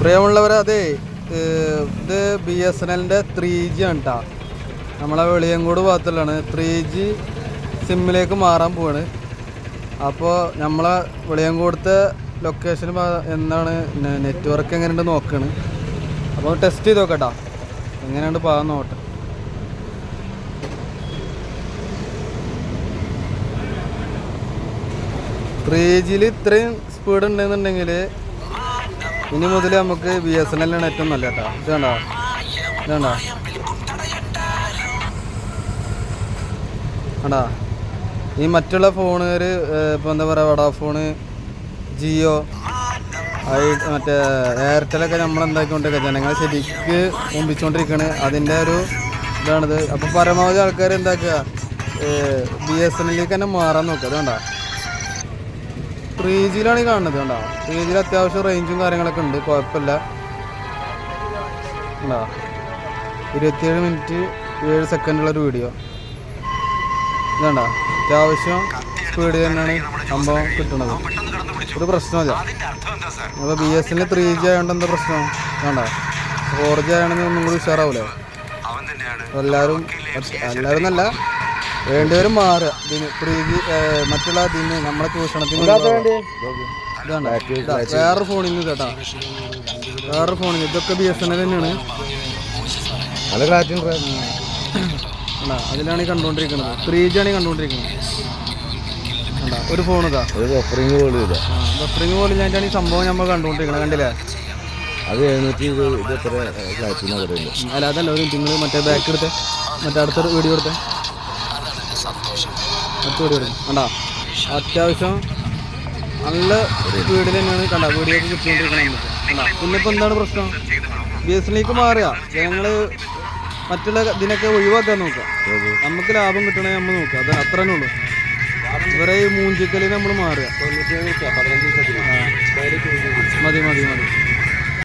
പ്രിയമുള്ളവരെ അതെ ഇത് ബി എസ് എൻ എല്ലിന്റെ ത്രീ ജി ആണ് കേട്ടോ നമ്മളെ വെളിയങ്കോട് ഭാഗത്തുള്ളതാണ്. ത്രീ ജി സിമ്മിലേക്ക് മാറാൻ പോവാണ്. അപ്പോൾ നമ്മളെ വെളിയങ്കോടത്തെ ലൊക്കേഷൻ എന്താണ്? നെറ്റ്വർക്ക് എങ്ങനെയുണ്ട് നോക്കാണ്. അപ്പോൾ ടെസ്റ്റ് ചെയ്ത് നോക്കട്ടാ എങ്ങനെയുണ്ട് പാകാൻ നോക്കട്ടെ. ത്രീ ജിയിൽ ഇത്രയും സ്പീഡ് ഉണ്ടെന്നുണ്ടെങ്കിൽ ഇനി മുതൽ നമുക്ക് ബി എസ് എൻ എല്ലാണ് ഏറ്റവും നല്ല കേട്ടോ. ഇത് കണ്ടോ? ഇത് കണ്ടോ? കണ്ടാ? ഈ മറ്റുള്ള ഫോണുകാർ ഇപ്പോൾ എന്താ പറയുക വടാഫോണ് ജിയോ ഐ മറ്റേ എയർടെലൊക്കെ നമ്മൾ എന്താക്കിക്കൊണ്ടിരിക്കുക ജനങ്ങളെ ശരിക്ക് മുമ്പിച്ചുകൊണ്ടിരിക്കുകയാണ് അതിന്റെ ഒരു ഇതാണിത്. അപ്പോൾ പരമാവധി ആൾക്കാർ എന്താക്കുക? ബി എസ് എൻ എല്ലിലേക്ക് തന്നെ മാറാൻ നോക്കുക. അതുകൊണ്ടാ ത്രീ ജിയിലാണ് ഈ കാണുന്നത് കണ്ടോ? ത്രീ ജിയിൽ അത്യാവശ്യം റേഞ്ചും കാര്യങ്ങളൊക്കെ ഉണ്ട്. കുഴപ്പമില്ല. ഇരുപത്തിയേഴ് മിനിറ്റ് ഏഴ് സെക്കൻഡുള്ളൊരു വീഡിയോ ഇതാണ്ട അത്യാവശ്യം സ്പീഡ് തന്നെയാണ് സംഭവം കിട്ടുന്നത്. ഒരു പ്രശ്നമില്ല അപ്പോൾ B S N three G ആയതുകൊണ്ട് എന്താ പ്രശ്നം? വേണ്ട ഫോർ ജി ആയതുകൊണ്ട് ഒന്നും കൂടി ഉഷാറാവൂലേ? എല്ലാവരും എല്ലാവരും എന്നല്ല വേണ്ടിയവരും മാറുക. ഇതിന് പ്രീതി മറ്റുള്ള ഇതിന് നമ്മളെ ചൂഷണത്തിന് ഇതാണ്ട ഇതാ, വേറൊരു ഫോണിൽ നിന്ന് കേട്ടാ. വേറൊരു ഫോണിൽ ഇതൊക്കെ ബി എസ് എൻ എൽ തന്നെയാണ്. നല്ല അല്ല അതിലാണ് ഈ കണ്ടുകൊണ്ടിരിക്കുന്നത്. ത്രീ ജി ആണ് കണ്ടുകൊണ്ടിരിക്കുന്നത്. ഒരു ഫോൺ ഇതാ. ബഫറിങ് പോലും ഇല്ല. ബഫറിങ് പോലെ ഞാൻ ഈ സംഭവം നമ്മൾ കണ്ടുകൊണ്ടിരിക്കണം കണ്ടില്ലേ? അത് എഴുന്നൂറ്റി ഇത് എത്ര അല്ല അതല്ല ഒരു നിങ്ങൾ മറ്റേ ബാക്ക് എടുത്ത്. മറ്റേ അടുത്തൊരു വീഡിയോ എടുത്ത്. കണ്ടാ? അത്യാവശ്യം നല്ല വീട് തന്നെയാണ് കണ്ട വീടിലേക്ക് കിട്ടിക്കൊണ്ടിരിക്കണം നമുക്ക്. കണ്ടാ? എന്താണ് പ്രശ്നം? ബി എസ് എല്ലിലേക്ക് മാറുക. ജനങ്ങൾ മറ്റുള്ള ഇതിനൊക്കെ ഒഴിവാക്കാൻ നോക്കാം നമുക്ക് ലാഭം കിട്ടണേ നമ്മൾ നോക്കാം അത് അത്ര തന്നെ ഉള്ളൂ. ഇവരെ ഈ മൂഞ്ചിക്കലിന് നമ്മൾ മാറുക. മതി മതി മതി.